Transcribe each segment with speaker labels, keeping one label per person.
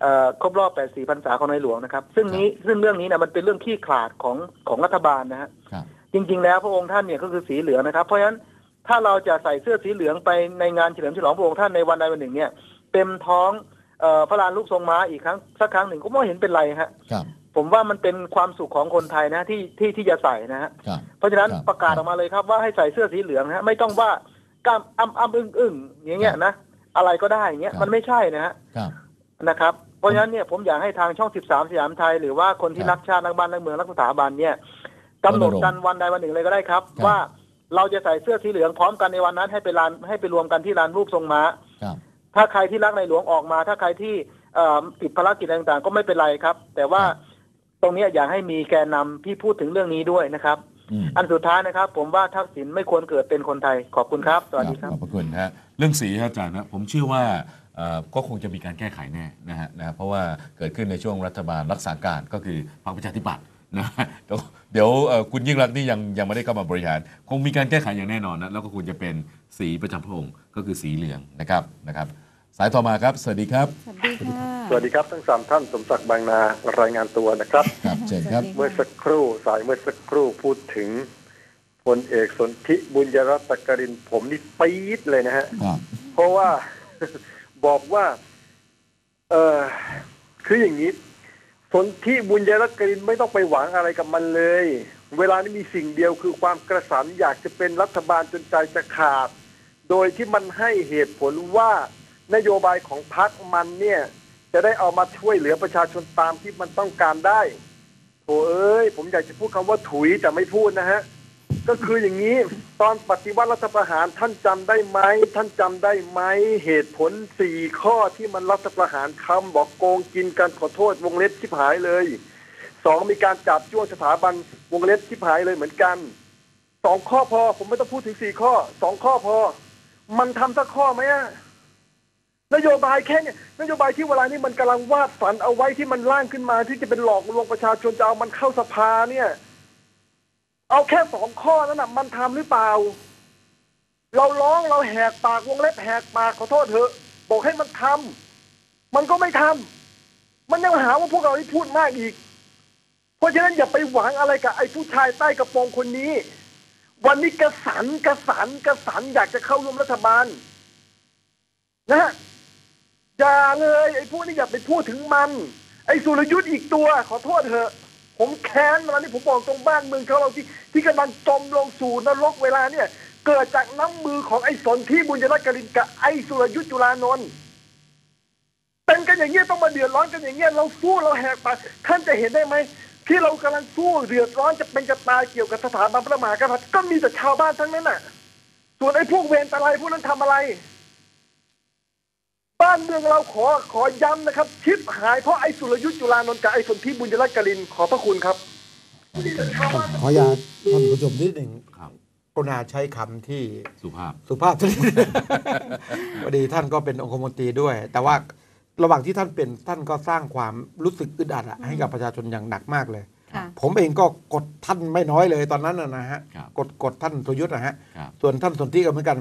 Speaker 1: เอ่อครบรอบ 84พรรษาของในหลวงนะครับ ซึ่งนี้ซึ่งเรื่องนี้เนี่ยมันเป็นเรื่องขี้ขลาดของของรัฐบาลนะฮะ
Speaker 2: ครับ
Speaker 1: จริง ๆ แล้วพระองค์ท่านเนี่ยก็คือสีเหลืองนะครับ เพราะฉะนั้นถ้าเราจะใส่เสื้อสีเหลืองไปในงานเฉลิมฉลองพระองค์ท่านในวันใดวันหนึ่งเนี่ยเต็มท้องเอ่อพระลานลูกทรงม้าอีกครั้งสักครั้งหนึ่งก็ไม่เห็นเป็นไรฮะ
Speaker 2: ครับ
Speaker 1: ผมว่ามันเป็นความสุขของคนไทยนะที่ที่ที่จะใส่นะฮะ
Speaker 2: ครับ
Speaker 1: เพราะฉะนั้น
Speaker 2: ครับ
Speaker 1: ประกาศออกมาเลยครับว่าให้ใส่เสื้อสีเหลืองนะฮะไม่ต้องว่ากล้ามอ้ำอ้ำอึ้งอึ้งอย่างเงี้ยนะอะไรก็ได้อย่างเงี้ย
Speaker 2: ครับ
Speaker 1: มันไม่ใช่นะฮะ
Speaker 2: ครับ
Speaker 1: นะครับเพ ราะฉะนั้นเนี่ยผมอยากให้ทางช่อง 13 สยามไทย หรือว่าคนที่
Speaker 2: ครับ
Speaker 1: รักชาติรักบ้านรักเมืองรักสถาบันเนี่ยกำหนดกันวันใดวันหนึ่งเลยก็ได้ครับ
Speaker 2: ครับ
Speaker 1: ว่าเราจะใส่เสื้อสีเหลืองพร้อมกันในวันนั้นให้ไปลานให้ไปรวมกันที่ลานรูปทรงม้า
Speaker 2: ครับ
Speaker 1: ถ้าใครที่รักในหลวงออกมา ถ้าใครที่เอ่อติดภารกิจต่างๆ ก็ไม่เป็นไรครับ แต่ว่า
Speaker 2: ครับ
Speaker 1: ตรงเนี้ยอยากให้มีแกนนำที่พูดถึงเรื่องนี้ด้วยนะครับ
Speaker 2: อืม
Speaker 1: อันสุดท้ายนะครับ ผมว่าทักษิณไม่ควรเกิดเป็นคนไทยขอบคุณครับสวัสดีครับ
Speaker 2: ขอบพระคุณฮะเรื่องสีฮะอาจารย์นะผมเชื่อว่าเอ่อ ก็คงจะมีการแก้ไขแน่นะฮะนะเพราะว่าเกิดขึ้นในช่วงรัฐบาลรักษาการก็คือพรรคประชาธิปัตย์นะเดี๋ยวเดี๋ยวเอ่อคุณยิ่งรักษณ์นี่ยังยังไม่ได้เข้ามาบริหาร คงมีการแก้ไขอย่างแน่นอนนะแล้วก็ควรจะเป็นสีประจำพระองค์ก็คือสีเหลืองนะครับนะครับ สายต่อมาครับ สวัสดีครับ
Speaker 3: สวัสดีค่ะ
Speaker 4: สวัสดีครับทั้งสามท่านสมศักดิ์บางนารายงานตัวนะครับ
Speaker 2: ครับเชิญครับ
Speaker 3: สวัสดี
Speaker 4: เมื่อสักครู่สายเมื่อสักครู่พูดถึงพลเอกสนธิบุญยรัตนกรินทร์ผมนี่ปี๊ดเลยนะฮะ
Speaker 2: ครับ
Speaker 4: เพราะว่า บอกว่า เออคืออย่างนี้ สนธิบุญยรัตกรินไม่ต้องไปหวังอะไรกับมันเลย เวลานี้มีสิ่งเดียวคือความกระสันอยากจะเป็นรัฐบาลจนใจจะขาด โดยที่มันให้เหตุผลว่านโยบายของพรรคมันเนี่ย จะได้เอามาช่วยเหลือประชาชนตามที่มันต้องการได้โถเอ้ย ผมอยากจะพูดคำว่าถุยแต่ไม่พูดนะฮะ ก็คืออย่างนี้ตอนปฏิวัติรัฐประหารท่านจำได้ไหมท่านจำได้ไหมเหตุผลสี่ข้อที่มันรัฐประหารคำบอกโกงกินการขอโทษวงเล็บชิบหายเลยสองมีการจับจ้วงสถาบันวงเล็บชิบหายเลยเหมือนกันสองข้อพอ ผมไม่ต้องพูดถึงสี่ข้อสองข้อพอ มันทำสักข้อไหมอะนโยบายแค่เนี่ยนโยบายที่เวลานี้มันกำลังวาดฝันเอาไว้ที่มันร่างขึ้นมาที่จะเป็นหลอกลวงประชาชนจะเอามันเข้าสภาเนี่ย เอาแค่สองข้อนั้นน่ะมันทำหรือเปล่า เราร้องเราแหกปากวงเล็บแหกปากขอโทษเถอะ บอกให้มันทำมันก็ไม่ทำมันยังหาว่าพวกเราที่พูดมากอีก เพราะฉะนั้นอย่าไปหวังอะไรกับไอ้ผู้ชายใต้กระโปรงคนนี้ วันนี้กระสันกระสันกระสันอยากจะเข้าร่วมรัฐบาล นะฮะอย่าเลย ไอ้พวกนี้อย่าไปพูดถึงมัน ไอ้สุรยุทธ์อีกตัว ขอโทษเถอะ ผมแค้นวันนี้ผมบอกตรงบ้านเมืองเขาเราที่ที่กำลังจมลงสู่นรกเวลาเนี่ยเกิดจากน้ำมือของไอ้สนที่บุญยรัตน์กลินกับไอ้สุรยุทธ์จุลานนท์เป็นกันอย่างเงี้ยต้องมาเดือดร้อนกันอย่างเงี้ยเราสู้เราแหกปากท่านจะเห็นได้ไหมที่เรากำลังสู้เดือดร้อนจะเป็นจะตายเกี่ยวกับสถาบันพระมหากษัตริย์ก็มีแต่ชาวบ้านทั้งนั้นน่ะ ส่วนไอ้พวกเวรตะไลพวกนั้นทำอะไร บ้านเมืองเราขอขอย้ำนะครับ ชิปหายเพราะไอ้สุรยุทธ์จุลานนท์กับไอ้สนธิบุญยรัตน์กลินขอบพระคุณครับ
Speaker 5: ขออนุญาตท่านผู้ชมนิดหนึ่ง
Speaker 2: ครับ
Speaker 5: กรุณาใช้คำที่
Speaker 2: สุภาพ
Speaker 5: สุภาพสักนิดพอดีท่านก็เป็นองคมนตรีด้วย แต่ว่าระหว่างที่ท่านเป็นท่านก็สร้างความรู้สึกอึดอัดอะให้กับประชาชนอย่างหนักมากเลย
Speaker 3: ค่ะ
Speaker 5: ผมเองก็กดท่านไม่น้อยเลยตอนนั้นนะนะฮะ
Speaker 2: ครับ
Speaker 5: กดกดท่านสุยุทธ์นะฮะ
Speaker 2: ครับ
Speaker 5: ส่วนท่านสนธิก็เหมือนกัน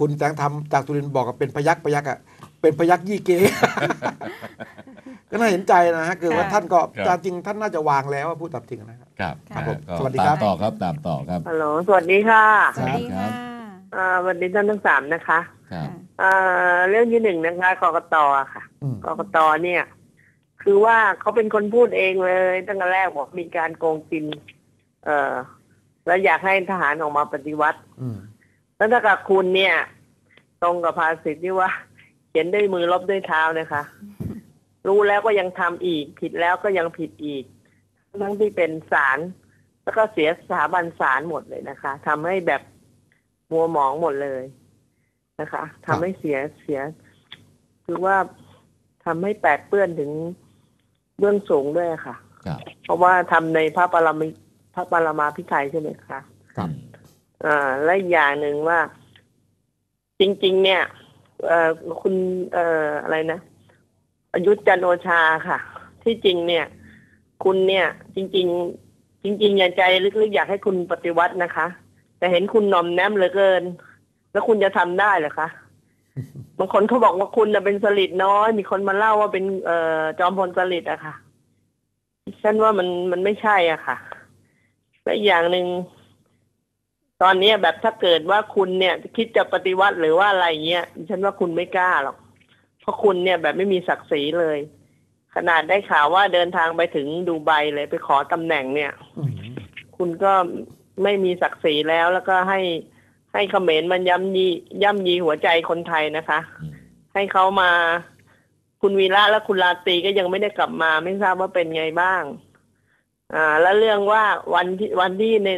Speaker 5: คุณแสงธรรมจากสุรินทร์บอกกับเป็นพยักพยักอะ เป็นพยักยี่เกก็น่าเห็นใจนะฮะคือว่า
Speaker 3: ค่ะ
Speaker 5: ท่านก็
Speaker 2: ครับ
Speaker 5: จริงๆท่านน่าจะวางแล้วว่าพูดตามจริงนะครับ
Speaker 2: ครับ
Speaker 5: ครับผม
Speaker 2: ก็
Speaker 5: สวัสดีครับ
Speaker 2: ตามต่อครับตามต่อครับ
Speaker 6: ฮัลโหลสวัสดีค่ะ
Speaker 3: สวัสดีค่ะ
Speaker 6: อ่าวันนี้ท่านทั้งสามนะคะ
Speaker 2: ครับ
Speaker 6: อ่าเรื่องที่หนึ่งนะคะกกตอะค่ะ
Speaker 5: อืม
Speaker 6: กกตเนี่ย คือว่าเขาเป็นคนพูดเองเลย ตั้งแต่แรกบอกมีการโกงกิน เอ่อแล้วอยากให้ทหารออกมาปฏิวัติ
Speaker 5: อืม
Speaker 6: แล้วถ้ากับคุณเนี่ย ตรงกับภาษิตที่ว่า เขียนด้วยมือลบด้วยเท้านะคะ รู้แล้วก็ยังทำอีก ผิดแล้วก็ยังผิดอีก ทั้งที่เป็นศาลแล้วก็เสียสถาบันศาลหมดเลยนะคะทำให้แบบมัวหมองหมดเลยนะคะทำให้เสียเสีย คือว่าทำให้แปดเปื้อนถึงเบื้องสูงด้วยค่ะ
Speaker 2: ครับ
Speaker 6: เพราะว่าทำในพระปรมิพระปรมาพิไทยใช่ไหมคะ
Speaker 5: ครับ
Speaker 6: อ่าและอีกอย่างหนึ่งว่า จริง ๆ เนี่ยเอ่อ คุณเอ่ออะไรนะประยุทธ์จันทร์โอชาค่ะ ที่จริงเนี่ย คุณเนี่ย จริง ๆ จริง ๆ อย่าใจลึกๆอยากให้คุณปฏิวัตินะคะ แต่เห็นคุณหนอมแนมเหลือเกิน แล้วคุณจะทำได้เหรอคะบางคนเขาบอกว่าคุณน่ะเป็นสลิดน้อย มีคนมาเล่าว่าเป็นเอ่อจอมพลสลิดอะค่ะฉันว่ามันมันไม่ใช่อะค่ะ และอีกอย่างหนึ่ง ตอนนี้แบบถ้าเกิดว่าคุณเนี่ยคิดจะปฏิวัติหรือว่าอะไรเงี้ยฉันว่าคุณไม่กล้าหรอก เพราะคุณเนี่ยแบบไม่มีศักดิ์ศรีเลย ขนาดได้ข่าวว่าเดินทางไปถึงดูไบเลยไปขอตำแหน่งเนี่ยคุณก็ไม่มีศักดิ์ศรีแล้วแล้วก็ให้ให้เขมรมันย่ำยีย่ำยีหัวใจคนไทยนะคะ ให้เขามาคุณวีระและคุณลาตรีก็ยังไม่ได้กลับมา ไม่ทราบว่าเป็นไงบ้าง อ่า แล้วเรื่องว่าวันที่วันที่ใน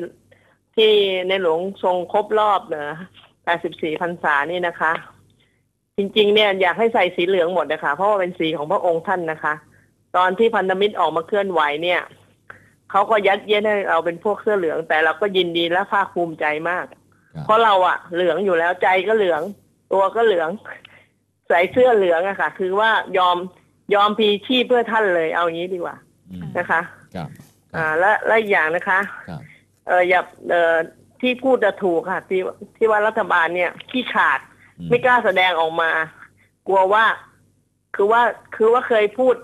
Speaker 6: ที่ในหลวงทรงครบรอบเนอะ84พรรษานี่นะคะ จริงๆ เนี่ยอยากให้ใส่สีเหลืองหมดนะคะ เพราะว่าเป็นสีของพระองค์ท่านนะคะ ตอนที่พันธมิตรออกมาเคลื่อนไหวเนี่ยเขาก็ยัดเยียดให้เราเป็นพวกเสื้อเหลือง แต่เราก็ยินดีและภาคภูมิใจมาก
Speaker 2: ครับ
Speaker 6: เพราะเราอะเหลืองอยู่แล้วใจก็เหลือง ตัวก็เหลือง ใส่เสื้อเหลืองอะค่ะ คือว่ายอมยอมพีชีพเพื่อท่านเลย เอาอย่างนี้ดีกว่า
Speaker 2: อืม
Speaker 6: นะคะ
Speaker 2: ครับ
Speaker 6: อ่า และและอีกอย่างนะคะ
Speaker 2: ครับ
Speaker 6: เอออย่าเออที่พูดจะถูกค่ะ ที่ที่ว่ารัฐบาลเนี่ยขี้ขาด
Speaker 2: อืม
Speaker 6: ไม่กล้าแสดงออกมา กลัวว่า คือว่าคือว่าเคยพูด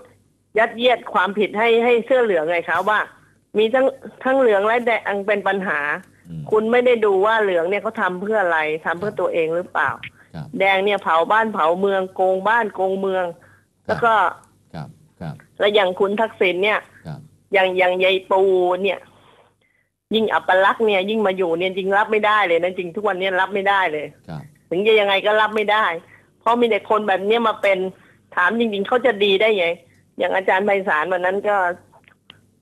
Speaker 6: ยัดเยียดความผิดให้ให้เสื้อเหลืองไงคะว่า มีทั้งทั้งเหลืองและแดงเป็นปัญหา
Speaker 2: อืม
Speaker 6: คุณไม่ได้ดูว่าเหลืองเนี่ยเขาทำเพื่ออะไรทำเพื่อตัวเองหรือเปล่า
Speaker 2: ครับ
Speaker 6: แดงเนี่ยเผาบ้านเผาเมืองโกงบ้านโกงเมือง แล้วก็
Speaker 2: ครับครับ
Speaker 6: และอย่างคุณทักษิณเนี่ย
Speaker 2: ครับ
Speaker 6: อย่างอย่างยายปูเนี่ย ยิ่งอัปลักษณ์เนี่ยยิ่งมาอยู่เนี่ยจริงรับไม่ได้เลยนะจริงทุกวันนี้รับไม่ได้เลย
Speaker 2: ครับ
Speaker 6: ถึงจะยังไงก็รับไม่ได้ เพราะมีแต่คนแบบเนี้ยมาเป็นถามจริง ๆเขาจะดีได้ไงอย่างอาจารย์ไพศาลวันนั้นก็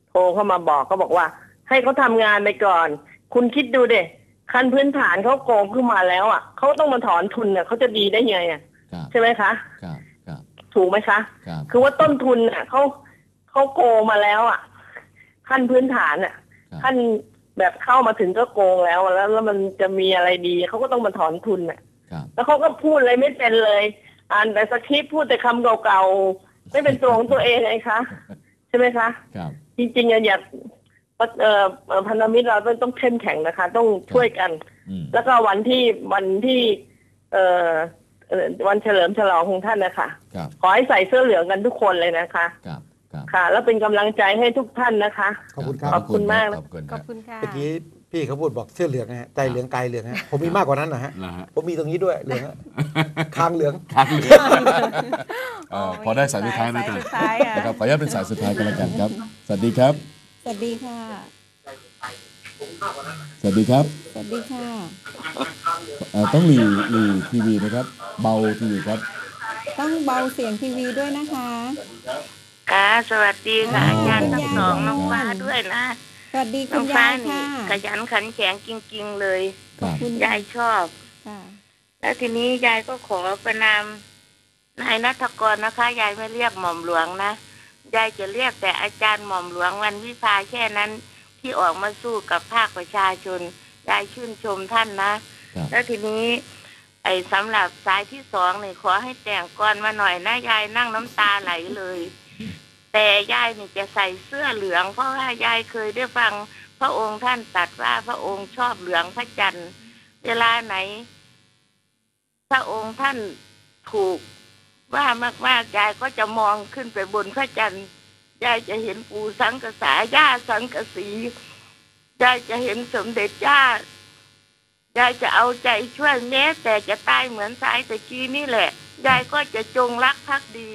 Speaker 6: โทรเข้ามาบอกเขาบอกว่า ให้เขาทำงานไปก่อน คุณคิดดูเด็ขั้นพื้นฐานเขาโกงขึ้นมาแล้วอะเขาต้องมาถอนทุนเนี่ยเขาจะดีได้ไงอะ
Speaker 2: ครับ
Speaker 6: ใช่ไหมคะ
Speaker 2: ครับครับ
Speaker 6: ถูกไหมคะ
Speaker 2: ครับ
Speaker 6: คือว่าต้นทุนอะเขาเขาโกงมาแล้วอะขั้นพื้นฐานอะ
Speaker 2: ครับ
Speaker 6: ขั้น แบบเข้ามาถึงก็โกงแล้วแล้วแล้วมันจะมีอะไรดีเขาก็ต้องมาถอนทุนอะ
Speaker 2: ครับ
Speaker 6: แล้วเขาก็พูดอะไรไม่เป็นเลย อ่านแต่สคริปต์พูดแต่คำเก่าๆไม่เป็นตัวของตัวเองไงคะใช่ไหมคะ
Speaker 2: ครับ
Speaker 6: จริงๆอะอยากเอ่อเอ่อพันธมิตรเราต้องต้องเข้มแข็งนะคะ ต้องช่วยกัน
Speaker 2: อืม
Speaker 6: แล้วก็วันที่วันที่เอ่อเอ่อวันเฉลิมฉลองของท่านนะคะ
Speaker 2: ครับ
Speaker 6: ขอให้ใส่เสื้อเหลืองกันทุกคนเลยนะคะ
Speaker 2: ครับ ครับ
Speaker 6: ค่ะ แล้วเป็นกำลังใจให้ทุกท่านนะคะ
Speaker 5: ขอบคุณครับ
Speaker 6: ขอบคุณมาก
Speaker 2: ขอบคุณ
Speaker 3: ข
Speaker 2: ค
Speaker 3: อ
Speaker 2: รั
Speaker 3: บบคุณค่ะ
Speaker 5: เมื่อกี้พี่เขาพูดบอกเสื้อเหลืองนะฮะใจเหลืองกายเหลืองฮะผมมีมากกว่านั้นนะฮะ
Speaker 2: นะฮะ
Speaker 5: ผมมีตรงนี้ด้วยเหลืองฮะคางเหลือง
Speaker 2: ทางเหลืองเอ่อพอได้สายสุดท้ายนะ
Speaker 3: สาย
Speaker 2: จ๊ะ
Speaker 3: สุดท้ายอะ
Speaker 2: นะครับขออนุญาตเป็นสายสุดท้ายกันแล้วกันครับ สวัสดีครับ
Speaker 3: สวัสดีค่ะ
Speaker 2: สวัสดีครับ
Speaker 3: สวัสดีค่ะ
Speaker 2: เอ่อต้องหลีหลีทีวีนะครับ เบาทีวีครับ
Speaker 3: ต้องเบาเสียงทีวีด้วยนะคะ
Speaker 7: ค่ะ สวัสดีค่ะ
Speaker 2: อ๋อ
Speaker 7: อาจารย์ทั้งสอง
Speaker 3: คุณยาย
Speaker 7: น้องฟ้าด้วยนะ
Speaker 3: สวัสดี
Speaker 7: น้
Speaker 3: คุ
Speaker 7: อง
Speaker 3: ณ
Speaker 7: ฟ้ายา
Speaker 3: ย
Speaker 7: นี่
Speaker 3: ค่ะ
Speaker 7: ขยันขันแข็งจริง ๆ เลย
Speaker 2: ครับ
Speaker 3: คุณ
Speaker 7: ยายชอบ
Speaker 3: ค่ะ
Speaker 7: แล้วทีนี้ยายก็ขอประนามนายนัทกรนะคะ ยายไม่เรียกหม่อมหลวงนะยายจะเรียกแต่อาจารย์หม่อมหลวงวันวิพาแค่นั้น ที่ออกมาสู้กับภาคประชาชนยายชื่นชมท่านนะ
Speaker 2: ครับ
Speaker 7: แล้วทีนี้ ไอ้สำหรับสายที่สองนี่ขอให้แต่งก่อนมาหน่อยนะยายนั่งน้ำตาไหลเลย แต่ยายนี่จะใส่เสื้อเหลือง เพราะว่ายายเคยได้ฟังพระองค์ท่านตรัสว่าพระองค์ชอบเหลืองพระจันทร์ เวลาไหน พระองค์ท่านถูกว่ามากๆยายก็จะมองขึ้นไปบนพระจันทร์ยายจะเห็นปู่สังกษาย่าสังกสียายจะเห็นสมเด็จย่ายายจะเอาใจช่วยแม้แต่จะตายเหมือนสายตะกี้นี่แหละยายก็จะจงรักภักดี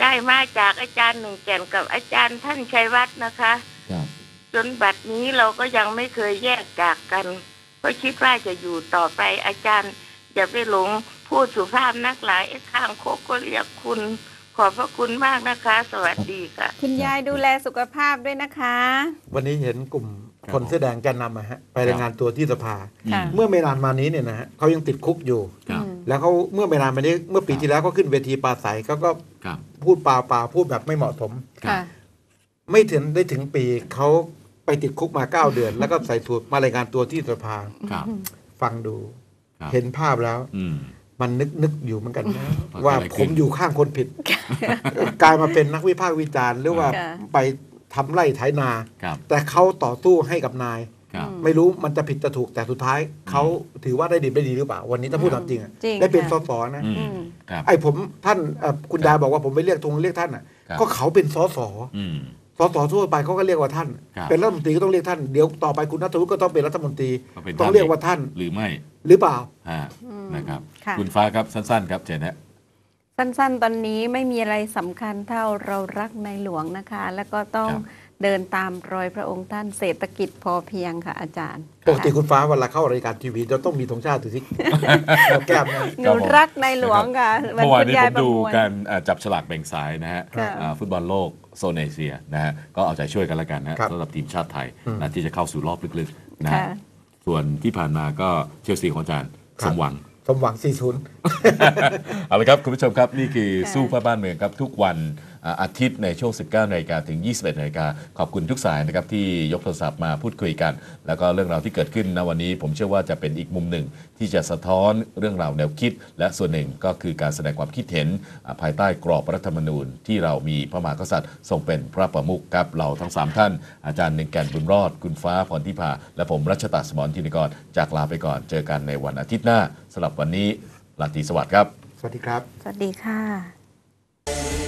Speaker 7: ยายมาจากอาจารย์หนึ่งแก่นกับอาจารย์ท่านชัยวัฒน์นะคะ
Speaker 2: ครับ
Speaker 7: จนบัดนี้เราก็ยังไม่เคยแยกจากกันก็คิดว่าจะอยู่ต่อไปอาจารย์อย่าไปหลงพูดสุภาพนักหลายไอ้ข้างโคกก็เรียกคุณ ขอบพระคุณมากนะคะ สวัสดีค่ะ
Speaker 3: คุณยายดูแลสุขภาพด้วยนะคะ
Speaker 5: วันนี้เห็นกลุ่ม
Speaker 2: ครับ
Speaker 5: คนเสื้อแดงแกนนำอะฮะไปรายงานตัวที่สภา
Speaker 3: ค่ะ
Speaker 5: เมื่อไม่นานมานี้เนี่ยนะฮะเขายังติดคุกอยู่
Speaker 2: ครับ
Speaker 3: อืม
Speaker 5: แล้วเขาเมื่อไม่นานมานี้เมื่อปีที่แล้วก็ขึ้นเวทีปราศัยเขาก็
Speaker 2: ครับ
Speaker 5: พูดเปล่าเปล่าพูดแบบไม่เหมาะสม
Speaker 3: ค่ะ
Speaker 5: ไม่ถึงได้ถึงปีเขาไปติดคุกมาเก้าเดือน แล้วก็ใส่ถูกมารายงานตัวที่สภา
Speaker 2: ครับ
Speaker 5: ฟังดู
Speaker 2: ครับ
Speaker 5: เห็นภาพแล้ว
Speaker 2: อืม
Speaker 5: มันนึกนึกอยู่เหมือนกันนะ
Speaker 2: ว่า
Speaker 5: ว่า
Speaker 2: อะไร
Speaker 5: ผ
Speaker 2: ขึ้
Speaker 5: ม
Speaker 2: น
Speaker 5: อยู่ข้างคนผิด กลายมาเป็นนักวิพากษ์วิจารณ์หรือว่า
Speaker 3: ค่ะ
Speaker 5: ไปทำไร่ไถนา
Speaker 2: ครับ
Speaker 5: แต่เขาต่อสู้ให้กับนาย
Speaker 2: ครับ
Speaker 5: ไม่รู้มันจะผิดจะถูกแต่สุดท้ายเขาถือว่าได้ดีได้ดีหรือเปล่า วันนี้ถ้าพูดตามจริงอะ
Speaker 3: จริง
Speaker 5: ได้เป็นส
Speaker 3: ค่ะ
Speaker 5: สนะ
Speaker 2: อืม
Speaker 3: อืม
Speaker 2: ครับ
Speaker 5: ไอ้ผมท่านเอ่อคุณดาบอกว่าผมไปเรียกทงเรียกท่านอะ
Speaker 2: ครับ
Speaker 5: ก็เขาเป็นสส
Speaker 2: อืม
Speaker 5: สสทั่วไปเขาก็เรียกว่าท่าน
Speaker 2: ครับ
Speaker 5: เป็นรัฐมนตรีก็ต้องเรียกท่านเดี๋ยวต่อไปคุณนัทวุฒิก็ต้องเป็นรัฐมนตรี
Speaker 2: ก็เป็น
Speaker 5: ต้อง
Speaker 2: ท่าน
Speaker 5: เรียกว่าท่าน
Speaker 2: หรือไม่
Speaker 5: หรือเปล่า
Speaker 2: ฮะนะครับ
Speaker 3: ค่ะ
Speaker 2: คุณฟ้าครับสั้น ๆ ครับเจนฮะ
Speaker 3: สั้นๆ ตอนนี้ไม่มีอะไรสำคัญเท่าเรารักในหลวงนะคะ แล้วก็ต้อง
Speaker 2: ครับ
Speaker 3: เดินตามรอยพระองค์ท่านเศรษฐกิจพอเพียงค่ะอาจารย์
Speaker 5: ปกติคุณฟ้าเวลาเข้ารายการทีวีจะต้องมีธงชาติถือที่แก้มนะ
Speaker 3: หนูรักในหลวงค่ะ
Speaker 2: เมื่อวานนี้
Speaker 3: บรร
Speaker 2: ผ
Speaker 3: ยาย
Speaker 2: ม
Speaker 3: ประ
Speaker 2: ดู
Speaker 3: มวล
Speaker 2: การอ่าจับฉลากแบ่งสายนะฮะ
Speaker 3: ค่ะ
Speaker 2: อ่าฟุตบอลโลกโซนเอเชียนะฮะก็เอาใจช่วยกันแล้วกันนะฮะ
Speaker 5: ครับ
Speaker 2: สำหรับทีมชาติไทย
Speaker 5: อืม
Speaker 2: นะที่จะเข้าสู่รอบลึกๆนะ
Speaker 3: ค่ะ
Speaker 2: ฮะส่วนที่ผ่านมาก็เชลซีของอาจารย์
Speaker 5: ครั
Speaker 2: ส
Speaker 5: บ
Speaker 2: มหวัง
Speaker 5: สมหวัง40
Speaker 2: เอาละครับคุณผู้ชมครับนี่คือ
Speaker 3: ค่ะ
Speaker 2: สู้เพื่อบ้านเมืองครับทุกวัน อ่าอาทิตย์ในช่วง 19นาฬิกาถึง 21นาฬิกาขอบคุณทุกสายนะครับที่ยกโทรศัพท์มาพูดคุยกัน แล้วก็เรื่องราวที่เกิดขึ้นนะวันนี้ ผมเชื่อว่าจะเป็นอีกมุมหนึ่ง ที่จะสะท้อนเรื่องราวแนวคิด และส่วนหนึ่งก็คือการแสดงความคิดเห็นอ่าภายใต้กรอบรัฐธรรมนูญ ที่เรามีพระมหากษัตริย์ทรงเป็นพระประมุขครับเราทั้งสามท่าน อาจารย์หนึ่งแก่นบุญรอด คุณฟ้าพรทิพาและผมรัชตาสมรธินกรจากลาไปก่อนเจอกันในวันอาทิตย์หน้าสำหรับวันนี้ลาตรีสวัสดิ์ครับ
Speaker 5: สวัสดีครับ
Speaker 3: สวัสดีค่ะ